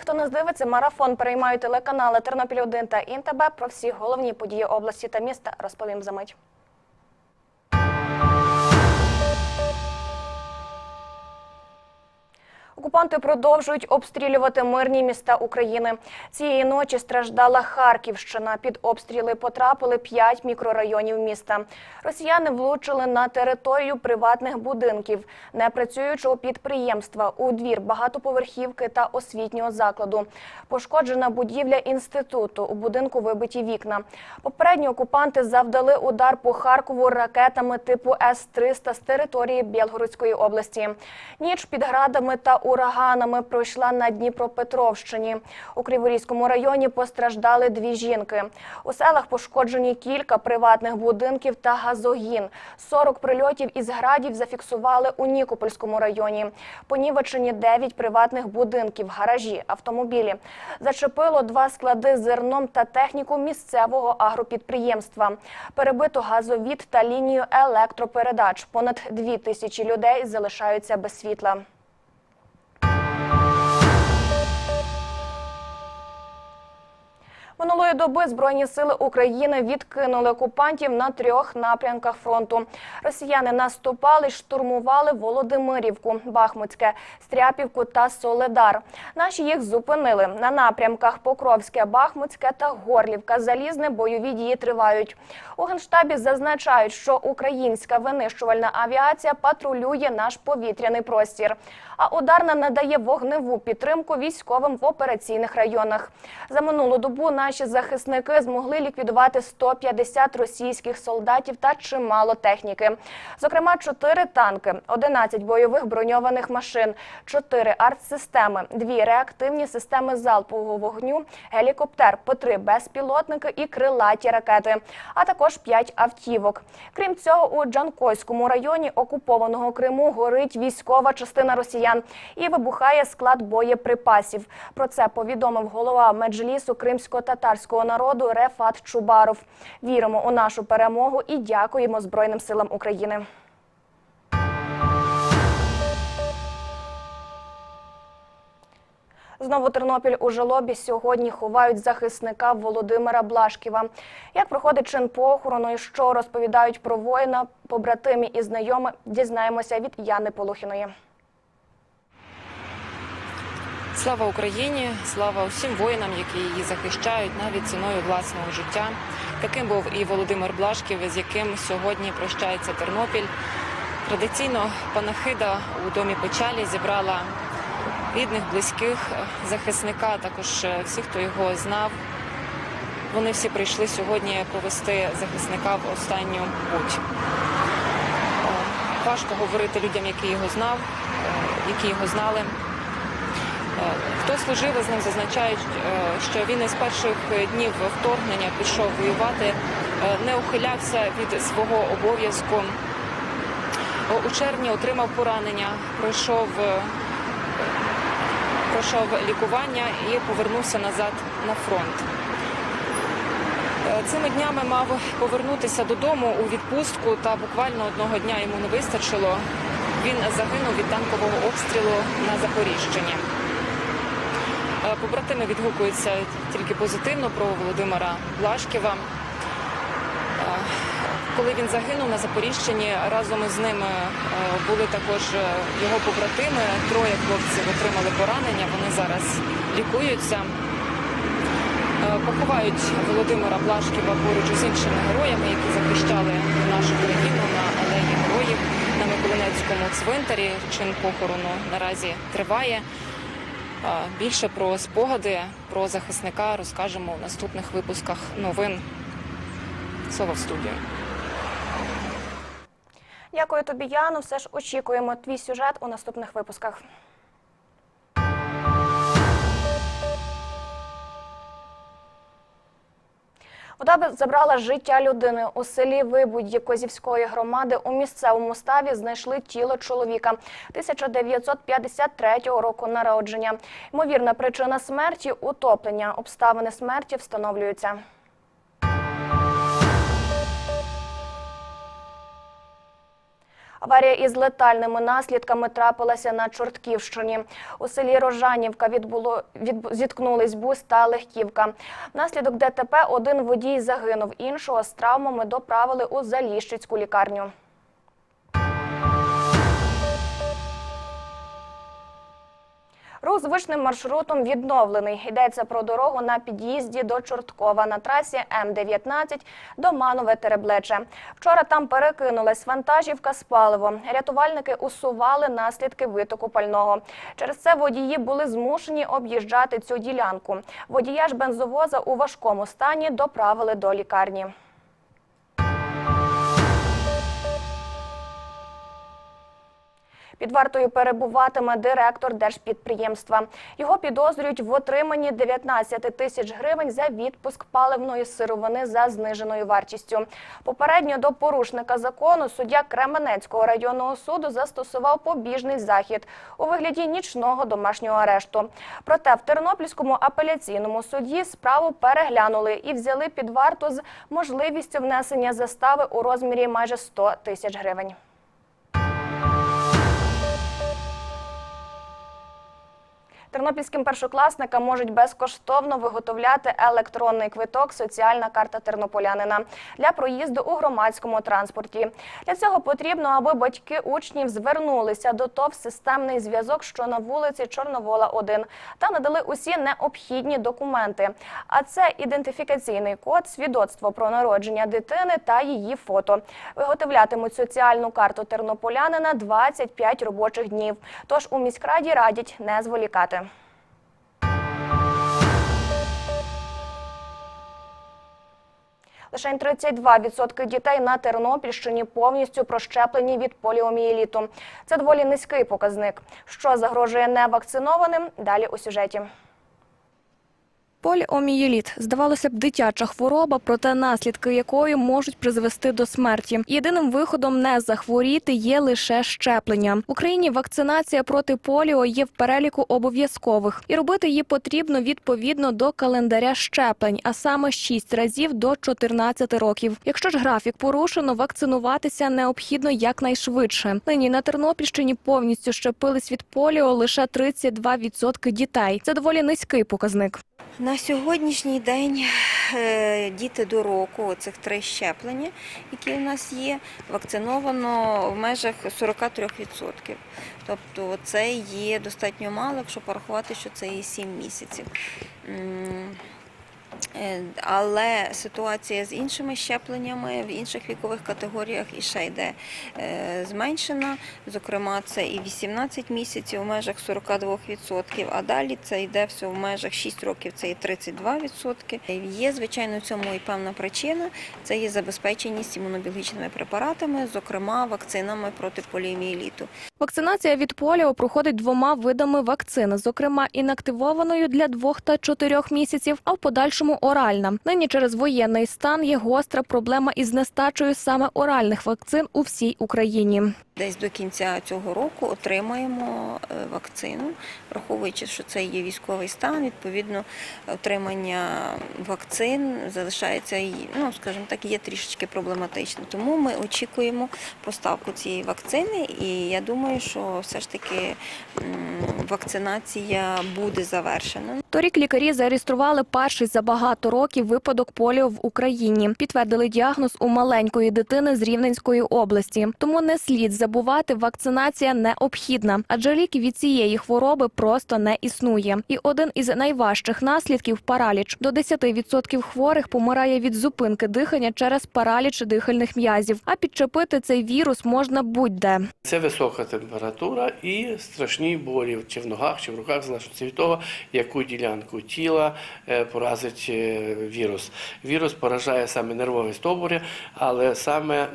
хто нас дивиться, марафон переймають телеканали Тернопіль 1 та Інтебе. Про всі головні події області та міста розповім за мить. Окупанти продовжують обстрілювати мирні міста України. Цієї ночі страждала Харківщина. Під обстріли потрапили п'ять мікрорайонів міста. Росіяни влучили на територію приватних будинків, непрацюючого підприємства, у двір багатоповерхівки та освітнього закладу. Пошкоджена будівля інституту. У будинку вибиті вікна. Попередньо окупанти завдали удар по Харкову ракетами типу С-300 з території Білгородської області. Ніч під градами та ураганами пройшла на Дніпропетровщині. У Криворізькому районі постраждали дві жінки. У селах пошкоджені кілька приватних будинків та газогін. 40 прильотів із градів зафіксували у Нікопольському районі. Понівечені 9 приватних будинків, гаражі, автомобілі. Зачепило два склади з зерном та техніку місцевого агропідприємства. Перебито газовід та лінію електропередач. Понад дві тисячі людей залишаються без світла. Минулої доби Збройні сили України відкинули окупантів на трьох напрямках фронту. Росіяни наступали, штурмували Володимирівку, Бахмутське, Стряпівку та Соледар. Наші їх зупинили на напрямках Покровське, Бахмутське та Горлівка. Залізне бойові дії тривають. У генштабі зазначають, що українська винищувальна авіація патрулює наш повітряний простір. А ударна надає вогневу підтримку військовим в операційних районах. За минулу добу наші захисники змогли ліквідувати 150 російських солдатів та чимало техніки. Зокрема, 4 танки, 11 бойових броньованих машин, 4 артсистеми, 2 реактивні системи залпового вогню, гелікоптер, по 3 безпілотники і крилаті ракети, а також 5 автівок. Крім цього, у Джанкойському районі окупованого Криму горить військова частина росіян і вибухає склад боєприпасів. Про це повідомив голова меджлісу кримсько-татарського народу Рефат Чубаров. Віримо у нашу перемогу і дякуємо Збройним силам України. Знову Тернопіль у жалобі сьогодні ховають захисника Володимира Блашківа. Як проходить чин похорону і що розповідають про воїна, побратимі і знайомі, дізнаємося від Яни Полухіної. Слава Україні, слава усім воїнам, які її захищають навіть ціною власного життя. Таким був і Володимир Блашків, з яким сьогодні прощається Тернопіль. Традиційно панахида у домі печалі зібрала рідних, близьких захисника, також всіх, хто його знав. Вони всі прийшли сьогодні повести захисника в останню путь. Важко говорити людям, які його знав, які його знали. Хто служив з ним, зазначають, що він із перших днів вторгнення пішов воювати, не ухилявся від свого обов'язку. У червні отримав поранення, пройшов, пройшов лікування і повернувся назад на фронт. Цими днями мав повернутися додому у відпустку, та буквально одного дня йому не вистачило. Він загинув від танкового обстрілу на Запоріжчині. Побратими відгукуються тільки позитивно про Володимира Блашківа. Коли він загинув на Запоріжчині, разом із ними були також його побратими. Троє хлопців отримали поранення. Вони зараз лікуються. Поховають Володимира Блашківа поруч із іншими героями, які захищали нашу країну на алеї героїв на Миколинецькому цвинтарі. Чин похорону наразі триває. Більше про спогади про захисника розкажемо у наступних випусках новин. Слово в студію. Дякую тобі, Яну. Все ж очікуємо твій сюжет у наступних випусках. Вода забрала життя людини у селі Вибудь Козівської громади. У місцевому ставі знайшли тіло чоловіка 1953 року народження. Ймовірна причина смерті утоплення. Обставини смерті встановлюються. Аварія із летальними наслідками трапилася на Чортківщині. У селі Рожанівка відбуло від зіткнулись бус та легківка. Внаслідок ДТП один водій загинув, іншого з травмами доправили у Заліщицьку лікарню. Звичним маршрутом відновлений. Йдеться про дорогу на під'їзді до Чорткова на трасі М-19 до Манове Тереблече. Вчора там перекинулась вантажівка з паливом. Рятувальники усували наслідки витоку пального. Через це водії були змушені об'їжджати цю ділянку. Водія ж бензовоза у важкому стані доправили до лікарні. Під вартою перебуватиме директор держпідприємства. Його підозрюють в отриманні 19 тисяч гривень за відпуск паливної сировини за зниженою вартістю. Попередньо до порушника закону суддя Кременецького районного суду застосував побіжний захід у вигляді нічного домашнього арешту. Проте в Тернопільському апеляційному суді справу переглянули і взяли під варту з можливістю внесення застави у розмірі майже 100 тисяч гривень. Тернопільським першокласникам можуть безкоштовно виготовляти електронний квиток Соціальна карта тернополянина для проїзду у громадському транспорті. Для цього потрібно, аби батьки учнів звернулися до ТОВ «Системний зв'язок», що на вулиці Чорновола 1, та надали усі необхідні документи. А це ідентифікаційний код, свідоцтво про народження дитини та її фото. Виготовлятимуть соціальну карту тернополянина 25 робочих днів. Тож у міськраді радять не зволікати. Лише 32% дітей на Тернопільщині повністю прощеплені від поліомієліту. Це доволі низький показник. Що загрожує невакцинованим? Далі у сюжеті. Поліомієліт – здавалося б, дитяча хвороба, проте наслідки якої можуть призвести до смерті. Єдиним виходом не захворіти є лише щеплення. В Україні вакцинація проти поліо є в переліку обов'язкових, і робити її потрібно відповідно до календаря щеплень, а саме 6 разів до 14 років. Якщо ж графік порушено, вакцинуватися необхідно якнайшвидше. Нині на Тернопільщині повністю щепились від поліо лише 32% дітей. Це доволі низький показник. На сьогоднішній день е, діти до року, цих три щеплення, які у нас є, вакциновано в межах 43%. Тобто це є достатньо мало, якщо порахувати, що це є 7 місяців. Е, Але ситуація з іншими щепленнями в інших вікових категоріях і ще йде е, зменшена. Зокрема, це і 18 місяців в межах 42%, а далі це йде все в межах 6 років, це і 32%. Є, звичайно, цьому і певна причина. Це є забезпеченість імунобіологічними препаратами, зокрема вакцинами проти поліомієліту. Вакцинація від поліо проходить двома видами вакцини, зокрема інактивованою для двох та чотирьох місяців, а в подальшому оральна. Нині через воєнний стан є гостра проблема із нестачею саме оральних вакцин у всій Україні. Десь до кінця цього року отримаємо е, вакцину, враховуючи, що це є військовий стан. Відповідно, отримання вакцин залишається і, ну скажімо так, є трішечки проблематично. Тому ми очікуємо поставку цієї вакцини, і я думаю, що все ж таки вакцинація буде завершена. Торік лікарі зареєстрували перший за багато років випадок поліо в Україні. Підтвердили діагноз у маленької дитини з Рівненської області. Тому не слід забувати, вакцинація необхідна, адже ліки від цієї хвороби просто не існує. І один із найважчих наслідків параліч. До 10% хворих помирає від зупинки дихання через параліч дихальних м'язів. А підчепити цей вірус можна будь-де. Це висока температура і страшні болі чи в ногах, чи в руках, залежно від того, яку ділянку тіла е, поразить е, вірус. Вірус поражає саме нервові стовбури, але саме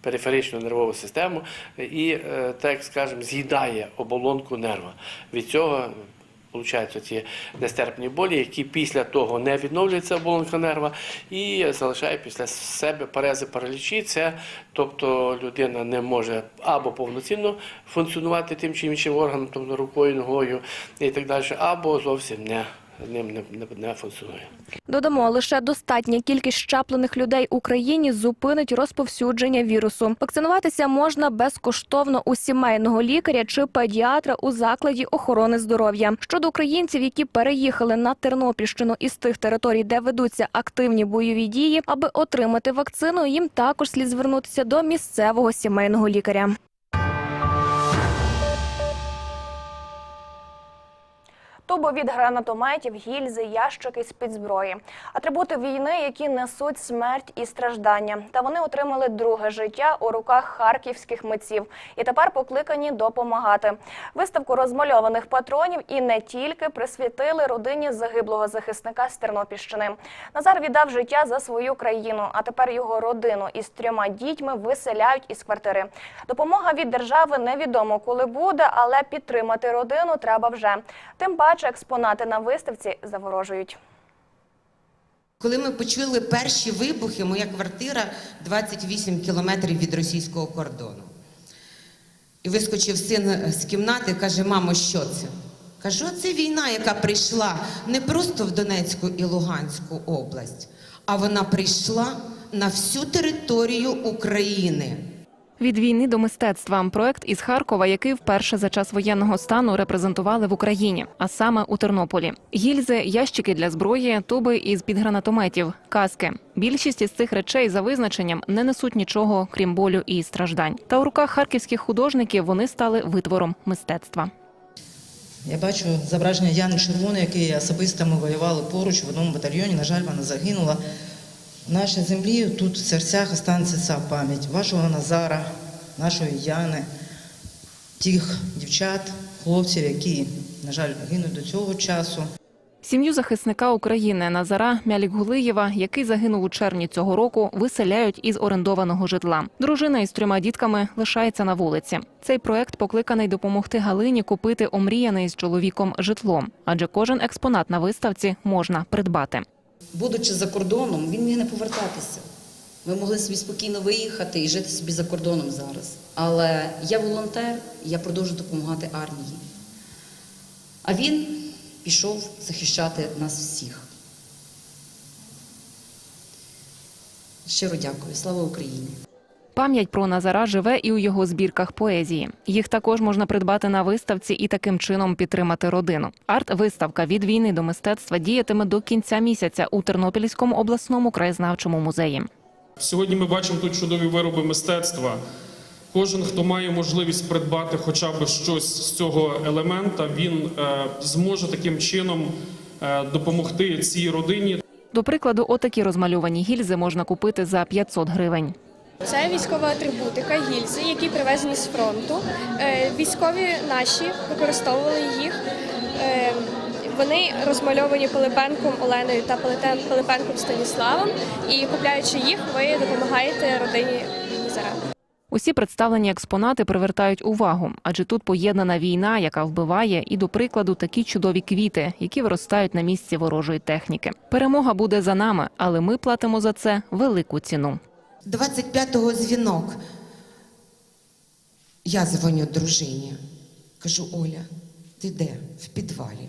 периферичну нервову систему і, е, так скажемо, з'їдає оболонку нерва. Від цього Получаються ці нестерпні болі, які після того не відновлюється оболонка нерва і залишає після себе парези паралічі. Це тобто людина не може або повноцінно функціонувати тим чи іншим органом, тобто рукою, ногою і так далі, або зовсім не ним не, не. Додамо, лише достатня кількість щеплених людей Україні зупинить розповсюдження вірусу. Вакцинуватися можна безкоштовно у сімейного лікаря чи педіатра у закладі охорони здоров'я. Щодо українців, які переїхали на Тернопільщину із тих територій, де ведуться активні бойові дії, аби отримати вакцину, їм також слід звернутися до місцевого сімейного лікаря. Туби від гранатометів, гільзи, ящики з-під зброї. Атрибути війни, які несуть смерть і страждання. Та вони отримали друге життя у руках харківських митців і тепер покликані допомагати. Виставку розмальованих патронів і не тільки присвятили родині загиблого захисника з Тернопільщини. Назар віддав життя за свою країну, а тепер його родину із трьома дітьми виселяють із квартири. Допомога від держави невідомо коли буде, але підтримати родину треба вже. Тим паче експонати на виставці заворожують. Коли ми почули перші вибухи, моя квартира 28 кілометрів від російського кордону. І вискочив син з кімнати, каже: мамо, що це? Кажу, це війна, яка прийшла не просто в Донецьку і Луганську область, а вона прийшла на всю територію України. Від війни до мистецтва проект із Харкова, який вперше за час воєнного стану репрезентували в Україні, а саме у Тернополі. Гільзи, ящики для зброї, туби із під гранатометів, каски. Більшість із цих речей за визначенням не несуть нічого, крім болю і страждань. Та у руках харківських художників вони стали витвором мистецтва. Я бачу зображення Яни Червоної, який особисто ми воювали поруч в одному батальйоні. На жаль, вона загинула. Нашій землі тут в серцях останеться ця пам'ять вашого Назара, нашої Яни, тих дівчат, хлопців, які, на жаль, гинуть до цього часу. Сім'ю захисника України Назара Мялік-Гулиєва, який загинув у червні цього року, виселяють із орендованого житла. Дружина із трьома дітками лишається на вулиці. Цей проект покликаний допомогти Галині купити омріяне із чоловіком житло, адже кожен експонат на виставці можна придбати. Будучи за кордоном, він міг не повертатися. Ми могли собі спокійно виїхати і жити собі за кордоном зараз. Але я волонтер, я продовжую допомагати армії. А він пішов захищати нас всіх. Щиро дякую. Слава Україні! Пам'ять про Назара живе і у його збірках поезії. Їх також можна придбати на виставці і таким чином підтримати родину. Арт-виставка від війни до мистецтва діятиме до кінця місяця у Тернопільському обласному краєзнавчому музеї. Сьогодні ми бачимо тут чудові вироби мистецтва. Кожен, хто має можливість придбати хоча б щось з цього елемента, він е, зможе таким чином е, допомогти цій родині. До прикладу, отакі розмальовані гільзи можна купити за 500 гривень. Це військова атрибутика, гільзи, які привезені з фронту. Е, Військові наші використовували їх. Е, Вони розмальовані Пилипенком Оленою та Пилипен- Пилипенком Станіславом. І купляючи їх, ви допомагаєте родині Назара. Усі представлені експонати привертають увагу, адже тут поєднана війна, яка вбиває, і до прикладу такі чудові квіти, які виростають на місці ворожої техніки. Перемога буде за нами, але ми платимо за це велику ціну. 25-го дзвінок. Я дзвоню дружині. Кажу, Оля, ти де? В підвалі.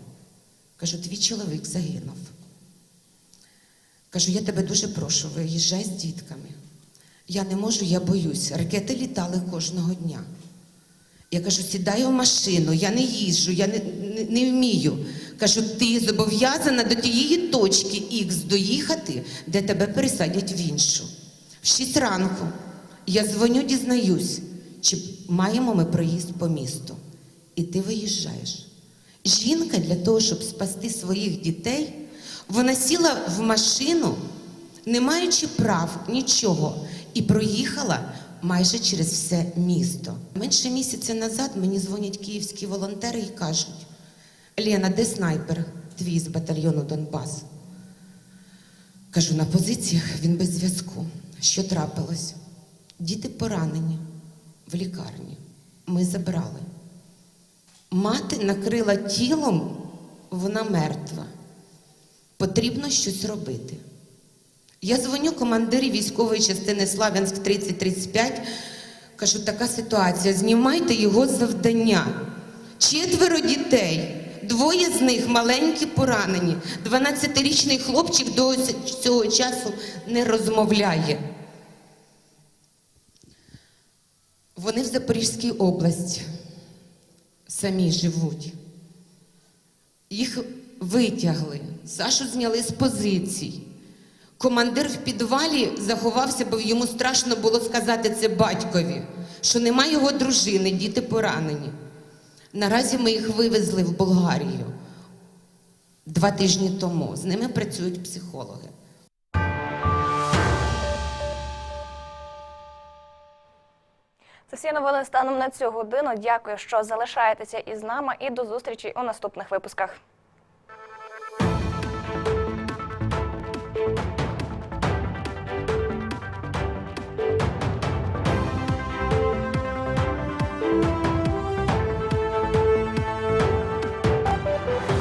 Кажу, твій чоловік загинув. Кажу, я тебе дуже прошу, виїжджай з дітками. Я не можу, я боюсь. Ракети літали кожного дня. Я кажу, сідай у машину, я не їжджу, я не, не, не вмію. Кажу, ти зобов'язана до тієї точки Х доїхати, де тебе пересадять в іншу. В 6 ранку я дзвоню, дізнаюсь, чи маємо ми проїзд по місту. І ти виїжджаєш. Жінка для того, щоб спасти своїх дітей, вона сіла в машину, не маючи прав нічого, і проїхала майже через все місто. Менше місяця назад мені дзвонять київські волонтери і кажуть: Лена, де снайпер твій з батальйону Донбас? Кажу, на позиціях він без зв'язку. Що трапилось? Діти поранені в лікарні. Ми забрали. Мати накрила тілом, вона мертва. Потрібно щось робити. Я дзвоню командирі військової частини Славянськ 3035. Кажу, така ситуація. Знімайте його завдання. Четверо дітей. Двоє з них маленькі поранені. 12-річний хлопчик до цього часу не розмовляє. Вони в Запорізькій області самі живуть. Їх витягли, Сашу зняли з позицій. Командир в підвалі заховався, бо йому страшно було сказати це батькові, що нема його дружини, діти поранені. Наразі ми їх вивезли в Болгарію два тижні тому. З ними працюють психологи. Це всі новини станом на цю годину. Дякую, що залишаєтеся із нами і до зустрічі у наступних випусках.